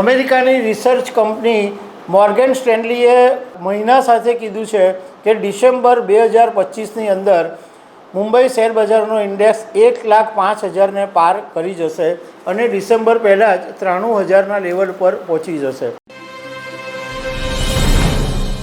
અમેરિકાની research company Morgan સ્ટેનલીએ મહિના સાથે કીધું છે કે ડિસેમ્બર બે હજાર પચીસની અંદર મુંબઈ શેર બજારનો ઇન્ડેક્સ એક લાખ પાંચ હજારને પાર કરી જશે અને ડિસેમ્બર પહેલાં જ ત્રાણું હજારના લેવલ પર પહોંચી જશે.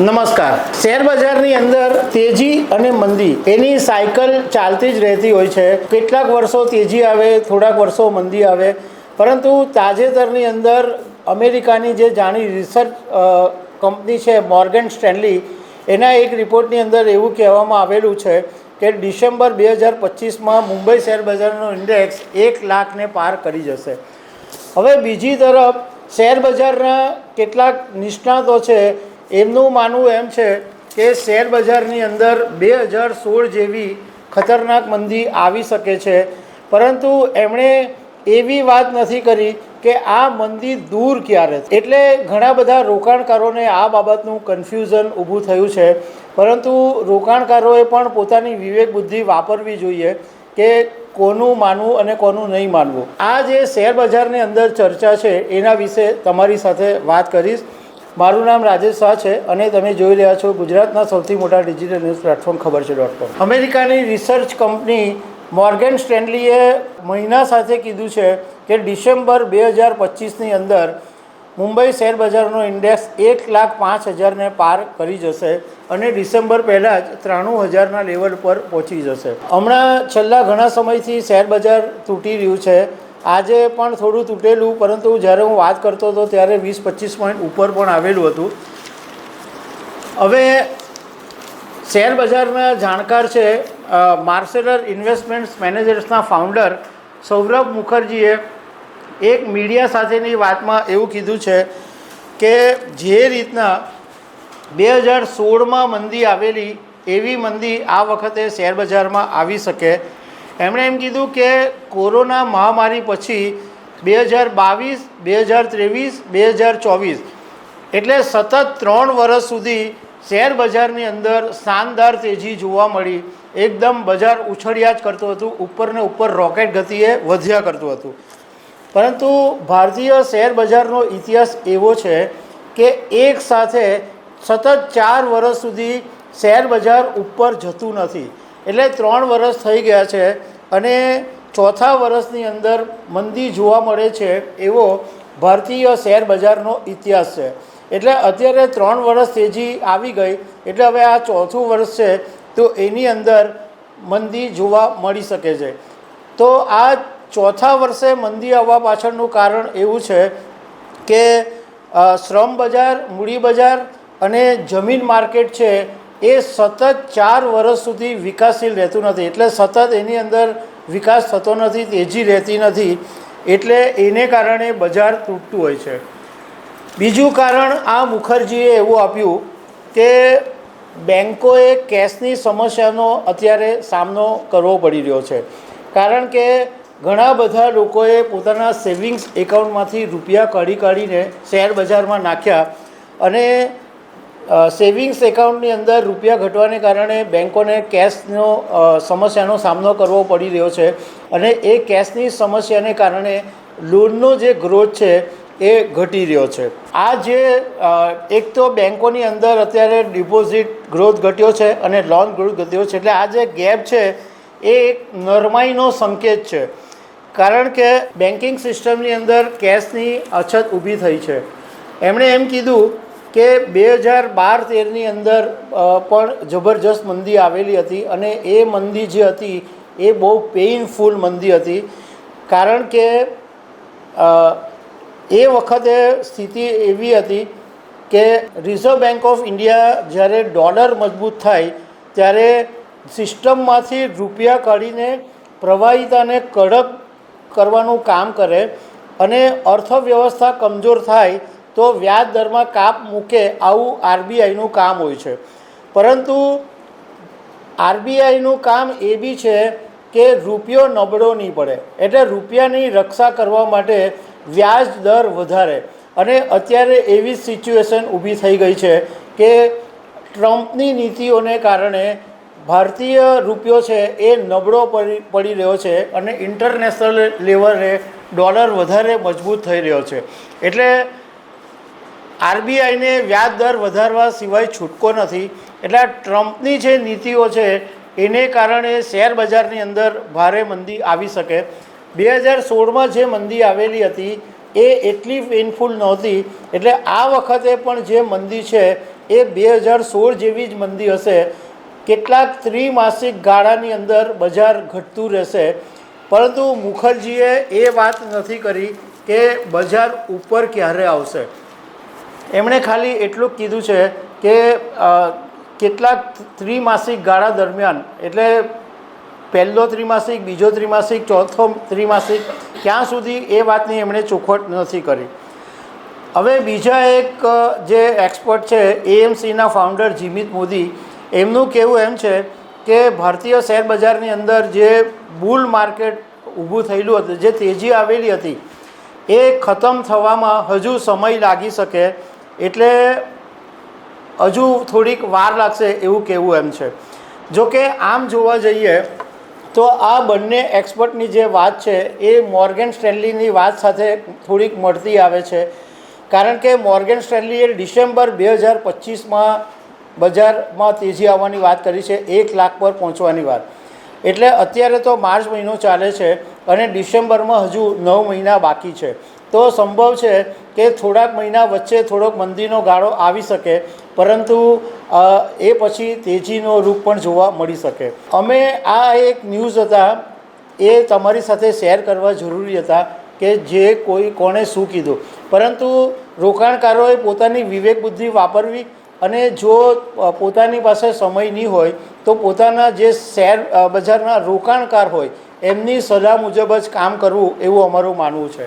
નમસ્કાર. શેર બજારની અંદર તેજી અને મંદી એની સાયકલ ચાલતી જ રહેતી હોય છે. કેટલાક વર્ષો તેજી આવે, થોડાક વર્ષો મંદી આવે. પરંતુ તાજેતરની અંદર અમેરિકાની જે જાણી રિસર્ચ કંપની છે મોર્ગન સ્ટેનલી, એના એક રિપોર્ટની અંદર એવું કહેવામાં આવેલું છે કે ડિસેમ્બર બે હજાર પચીસમાં મુંબઈ શેર બજારનો ઇન્ડેક્સ એક લાખને પાર કરી જશે. હવે બીજી તરફ, શેર બજારના કેટલાક નિષ્ણાતો છે એમનું માનવું એમ છે કે શેર બજારની અંદર બે હજાર સોળ જેવી ખતરનાક મંદી આવી શકે છે. પરંતુ એમણે એવી વાત નથી કરી કે આ મંદી દૂર ક્યારે એટલે ઘણા બધા રોકાણકારોને આ બાબતનું કન્ફ્યુઝન ઊભું થયું છે. પરંતુ રોકાણકારોએ પણ પોતાની વિવેક બુદ્ધિ વાપરવી જોઈએ કે કોનું માનવું અને કોનું નહીં માનવું. આ જે શેર બજારની અંદર ચર્ચા છે, એના વિશે તમારી સાથે વાત કરીશ. મારું નામ રાજેશ શાહ છે અને તમે જોઈ રહ્યા છો ગુજરાતના સૌથી મોટા ડિજિટલ ન્યૂઝ પ્લેટફોર્મ ખબર છે ડોટ કોમ અમેરિકાની રિસર્ચ કંપની મોર્ગન સ્ટેનલીએ મહિના સાથે કીધું છે કે ડિસેમ્બર બે હજાર પચીસની અંદર મુંબઈ શેર બજારનો ઇન્ડેક્સ એક લાખ પાંચ હજારને પાર કરી જશે અને ડિસેમ્બર પહેલાં જ ત્રાણું હજારના લેવલ પર પહોંચી જશે. હમણાં છેલ્લા ઘણા સમયથી શેર બજાર તૂટી રહ્યું છે. આજે પણ થોડું તૂટેલું, પરંતુ જ્યારે હું વાત કરતો હતો ત્યારે વીસ પચીસ પોઈન્ટ ઉપર પણ આવેલું હતું. હવે શેર બજારના જાણકાર છે માર્સેલર ઇન્વેસ્ટમેન્ટ્સ મેનેજર્સના ફાઉન્ડર સૌરભ મુખર્જીએ એક મીડિયા સાથેની વાતમાં એવું કીધું છે કે જે રીતના બે હજાર સોળમાં મંદી આવેલી, એવી મંદી આ વખતે શેરબજારમાં આવી શકે. એમણે એમ કીધું કે કોરોના મહામારી પછી બે હજાર બાવીસ, બે હજાર ત્રેવીસ, બે હજાર ચોવીસ, એટલે સતત ત્રણ વર્ષ સુધી શેર બજારની અંદર શાનદાર તેજી જોવા મળી. એકદમ બજાર ઉછળ્યા જ કરતું હતું. ઉપર ને ઉપર રોકેટ ગતિએ વધ્યા કરતું હતું. પરંતુ ભારતીય શેર બજારનો ઇતિહાસ એવો છે કે એક સાથે સતત ચાર વર્ષ સુધી શેર બજાર ઉપર જતું નથી. એટલે ત્રણ વર્ષ થઈ ગયા છે અને ચોથા વર્ષની અંદર મંદી જોવા મળે છે એવો ભારતીય શેર બજારનો ઇતિહાસ છે. એટલે અત્યારે ત્રણ વર્ષ તેજી આવી ગઈ, એટલે હવે આ ચોથું વર્ષ છે, તો એની અંદર મંદી જોવા મળી શકે છે. તો આ ચોથા વર્ષે મંદી આવવા પાછળનું કારણ એવું છે કે શ્રમ બજાર, મૂડી બજાર અને જમીન માર્કેટ છે એ સતત ચાર વર્ષ સુધી વિકાસશીલ રહેતું નથી. એટલે સતત એની અંદર વિકાસ થતો નથી, તેજી રહેતી નથી. એટલે એને કારણે બજાર તૂટતું હોય છે. બીજું કારણ આ મુખર્જીએ એવું આપ્યું કે બેન્કોએ કેશની સમસ્યાનો અત્યારે સામનો કરવો પડી રહ્યો છે. કારણ કે ઘણા બધા લોકોએ પોતાના સેવિંગ્સ એકાઉન્ટમાંથી રૂપિયા કાઢી કાઢીને શેર બજારમાં નાખ્યા અને સેવિંગ્સ એકાઉન્ટની અંદર રૂપિયા ઘટવાને કારણે બેન્કોને કેશનો સમસ્યાનો સામનો કરવો પડી રહ્યો છે. અને એ કેશની સમસ્યાને કારણે લોનનો જે ગ્રોથ છે એ ઘટી રહ્યો છે. આ જે એક તો બેન્કોની અંદર અત્યારે ડિપોઝિટ ગ્રોથ ઘટ્યો છે અને લોન ગ્રોથ ઘટ્યો છે. એટલે આ જે ગેપ છે એ એક નરમાઈનો સંકેત છે. કારણ કે બેન્કિંગ સિસ્ટમની અંદર કેશની અછત ઊભી થઈ છે. એમણે એમ કીધું કે બે હજાર બાર તેરની અંદર પણ જબરજસ્ત મંદી આવેલી હતી અને એ મંદી જે હતી એ બહુ પેઇનફુલ મંદી હતી. કારણ કે એ વખતે સ્થિતિ એવી હતી કે રિઝર્વ બેન્ક ઓફ ઇન્ડિયા જ્યારે ડોલર મજબૂત થાય, ત્યારે સિસ્ટમમાંથી રૂપિયા કાઢીને પ્રવાહિતાને કડક કરવાનું કામ કરે અને અર્થવ્યવસ્થા કમજોર થાય, તો વ્યાજ દરમાં કાપ મૂકે આવું આરબીઆઈનું કામ હોય છે. પરંતુ આરબીઆઈનું કામ એ બી છે કે રૂપિયો નબળો નહીં પડે. એટલે રૂપિયાની રક્ષા કરવા માટે વ્યાજ દર વધારે. અને અત્યારે એવી સિચ્યુએશન ઊભી થઈ ગઈ છે કે ટ્રમ્પની નીતિઓને કારણે ભારતીય રૂપિયો છે એ નબળો પડી પડી રહ્યો છે અને ઇન્ટરનેશનલ લેવલે ડોલર વધારે મજબૂત થઈ રહ્યો છે. એટલે આરબીઆઈને વ્યાજ દર વધારવા સિવાય છૂટકો નથી. એટલે આ ટ્રમ્પની જે નીતિઓ છે, એને કારણે શેર બજારની અંદર ભારે મંદી આવી શકે. બે હજાર સોળમાં જે મંદી આવેલી હતી, એ એટલી પેઇનફુલ નહોતી. એટલે આ વખતે પણ જે મંદી છે, એ બે હજાર સોળ જેવી જ મંદી હશે. કેટલાક ત્રિમાસિક ગાળાની અંદર બજાર ઘટતું રહેશે. પરંતુ મુખર્જીએ એ વાત નથી કરી કે બજાર ઉપર ક્યારે આવશે. એમણે ખાલી એટલું કીધું છે કે કેટલાક ત્રિમાસિક ગાળા દરમિયાન, એટલે પહેલો ત્રિમાસિક, બીજો ત્રિમાસિક, ચોથો ત્રિમાસિક, ક્યાં સુધી એ વાતની એમણે ચોખવટ નથી કરી. હવે બીજા એક જે એક્સપર્ટ છે એએમસીના ફાઉન્ડર જીમિત મોદી, એમનું કહેવું એમ છે કે ભારતીય શેર બજારની અંદર જે બુલ માર્કેટ ઊભું થયેલું હતું, જે તેજી આવેલી હતી, એ ખતમ થવામાં હજુ સમય લાગી શકે એટલે હજુ થોડીક વાર લાગશે એવું કહેવું એમ છે. જો કે આમ જોવા જઈએ તો આ બંને એક્સપર્ટની જે વાત છે, એ મોર્ગન સ્ટેનલીની વાત સાથે થોડીક મળતી આવે છે. કારણ કે મોર્ગન સ્ટેનલીએ ડિસેમ્બર બે હજાર પચીસમાં બજારમાં તેજી આવવાની વાત કરી છે, એક લાખ પર પહોંચવાની વાત. એટલે અત્યારે તો માર્ચ મહિનો ચાલે છે અને ડિસેમ્બરમાં હજુ નવ મહિના બાકી છે. તો સંભવ છે કે થોડાક મહિના વચ્ચે થોડોક મંદીનો ગાળો આવી શકે, પરંતુ એ પછી તેજીનો રૂપ પણ જોવા મળી શકે. અમે આ એક ન્યૂઝ હતા, એ તમારી સાથે શેર કરવા જરૂરી હતા કે જે કોઈ કોણે શું કીધું. પરંતુ રોકાણકારોએ પોતાની વિવેક બુદ્ધિ વાપરવી અને જો પોતાની પાસે સમય નહીં હોય, તો પોતાના જે શેર બજારના રોકાણકાર હોય, એમની સલાહ મુજબ જ કામ કરવું એવું અમારું માનવું છે.